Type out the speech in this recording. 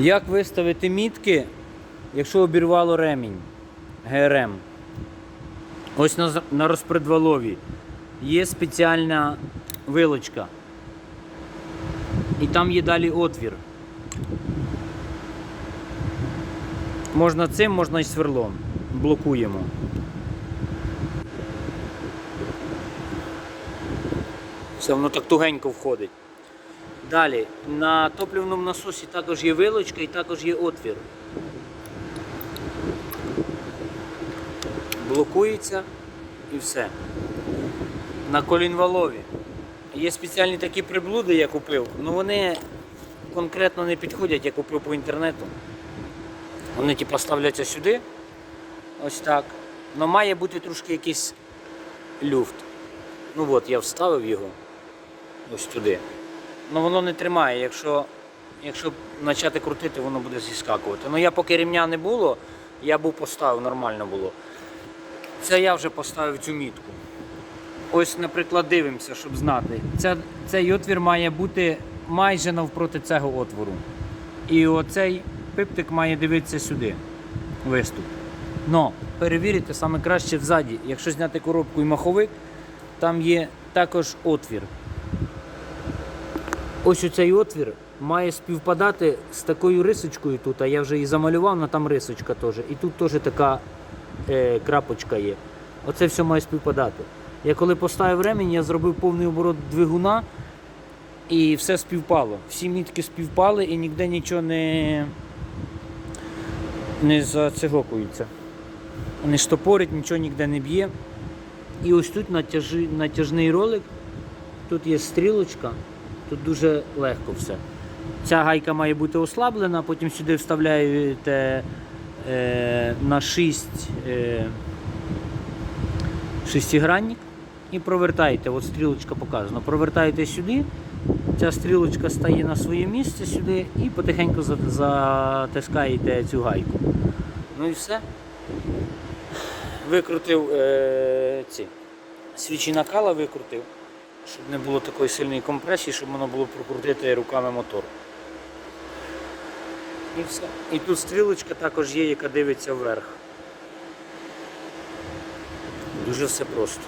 Як виставити мітки, якщо обірвало ремінь ГРМ? Ось на, розпредвалові є спеціальна вилочка. І там є далі отвір. Можна цим, можна і сверлом. Блокуємо. Все, воно так тугенько входить. Далі, на топливному насосі також є вилочка і також є отвір. Блокується і все. На колінвалові. Є спеціальні такі приблуди, я купив, але вони конкретно не підходять, я купив по інтернету. Вони типу ставляться сюди. Ось так. Але має бути трошки якийсь люфт. Ну от, я вставив його ось туди. Ну воно не тримає. Якщо, якщо почати крутити, воно буде зіскакувати. Ну я поки рівня не було, я був поставив, нормально було. Це я вже поставив цю мітку. Ось, наприклад, дивимося, щоб знати. Ця, цей отвір має бути майже навпроти цього отвору. І оцей пиптик має дивитися сюди. Виступ. Но перевірити саме краще взаді. Якщо зняти коробку і маховик, там є також отвір. Ось оцей отвір має співпадати з такою рисочкою тут, а я вже її замалював, але там рисочка теж. І тут теж така е, крапочка є. Оце все має співпадати. Я коли поставив ремінь, я зробив повний оборот двигуна і все співпало. Всі мітки співпали і ніде нічого не, не зацигокується. Не штопорить, нічого ніде не б'є. І ось тут натяжний ролик, тут є стрілочка, тут дуже легко все. Ця гайка має бути ослаблена, потім сюди вставляєте е, на 6 е, шестигранник і провертаєте. От стрілочка показана. Провертаєте сюди, ця стрілочка стає на своє місце сюди і потихеньку затискаєте цю гайку. Ну і все. Викрутив е, ці свічі накала викрутив, щоб не було такої сильної компресії, щоб воно було прокрутити руками мотор. І все. І тут стрілочка також є, яка дивиться вверх. Дуже все просто.